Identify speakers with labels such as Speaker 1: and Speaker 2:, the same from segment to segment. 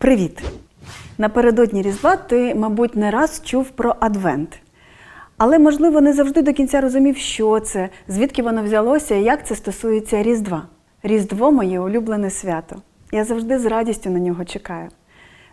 Speaker 1: Привіт! Напередодні Різдва ти, мабуть, не раз чув про Адвент. Але, можливо, не завжди до кінця розумів, що це, звідки воно взялося і як це стосується Різдва. Різдво моє улюблене свято. Я завжди з радістю на нього чекаю.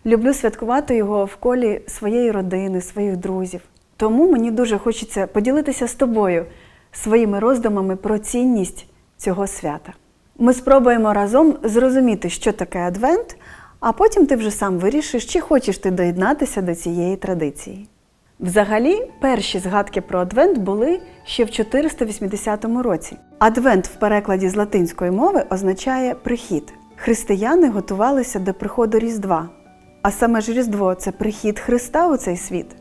Speaker 1: Люблю святкувати його в колі своєї родини, своїх друзів. Тому мені дуже хочеться поділитися з тобою своїми роздумами про цінність цього свята. Ми спробуємо разом зрозуміти, що таке Адвент, а потім ти вже сам вирішиш, чи хочеш ти доєднатися до цієї традиції. Взагалі, перші згадки про Адвент були ще в 480 році. Адвент в перекладі з латинської мови означає прихід. Християни готувалися до приходу Різдва, а саме ж Різдво це прихід Христа у цей світ.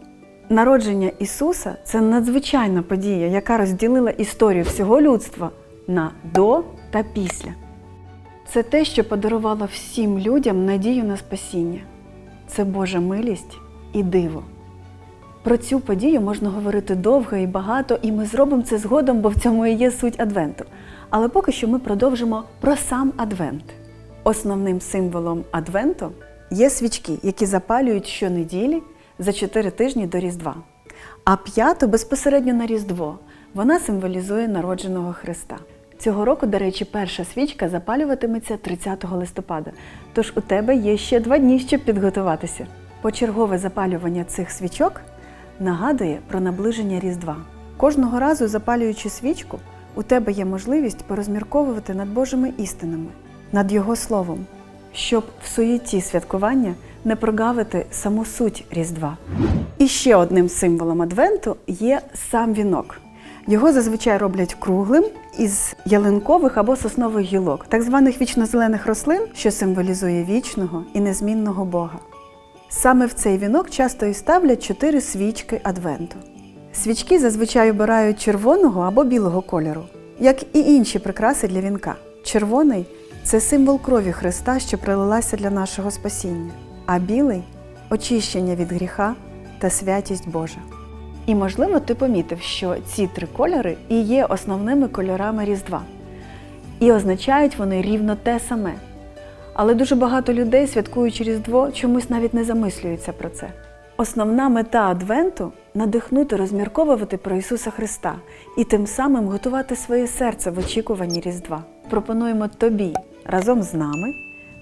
Speaker 1: Народження Ісуса це надзвичайна подія, яка розділила історію всього людства на до та після. Це те, що подарувало всім людям надію на спасіння. Це Божа милість і диво. Про цю подію можна говорити довго і багато, і ми зробимо це згодом, бо в цьому і є суть Адвенту. Але поки що ми продовжимо про сам Адвент. Основним символом Адвенту є свічки, які запалюють щонеділі за 4 тижні до Різдва. А п'яту безпосередньо на Різдво вона символізує народженого Христа. Цього року, до речі, перша свічка запалюватиметься 30 листопада. Тож у тебе є ще два дні, щоб підготуватися. Почергове запалювання цих свічок нагадує про наближення Різдва. Кожного разу, запалюючи свічку, у тебе є можливість порозмірковувати над Божими істинами, над Його Словом, щоб в суєті святкування не прогавити саму суть Різдва. І ще одним символом Адвенту є сам вінок. Його зазвичай роблять круглим із ялинкових або соснових гілок, так званих вічнозелених рослин, що символізує вічного і незмінного Бога. Саме в цей вінок часто і ставлять чотири свічки Адвенту. Свічки зазвичай обирають червоного або білого кольору, як і інші прикраси для вінка. Червоний це символ крові Христа, що пролилася для нашого спасіння, а білий очищення від гріха та святість Божа. І, можливо, ти помітив, що ці три кольори і є основними кольорами Різдва. І означають вони рівно те саме. Але дуже багато людей, святкуючи Різдво, чомусь навіть не замислюються про це. Основна мета Адвенту надихнути розмірковувати про Ісуса Христа і тим самим готувати своє серце в очікуванні Різдва. Пропонуємо тобі разом з нами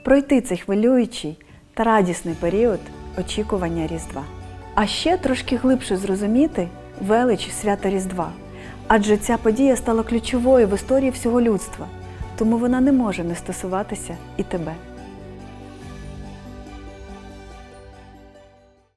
Speaker 1: пройти цей хвилюючий та радісний період очікування Різдва. А ще трошки глибше зрозуміти велич свята Різдва. Адже ця подія стала ключовою в історії всього людства, тому вона не може не стосуватися і тебе.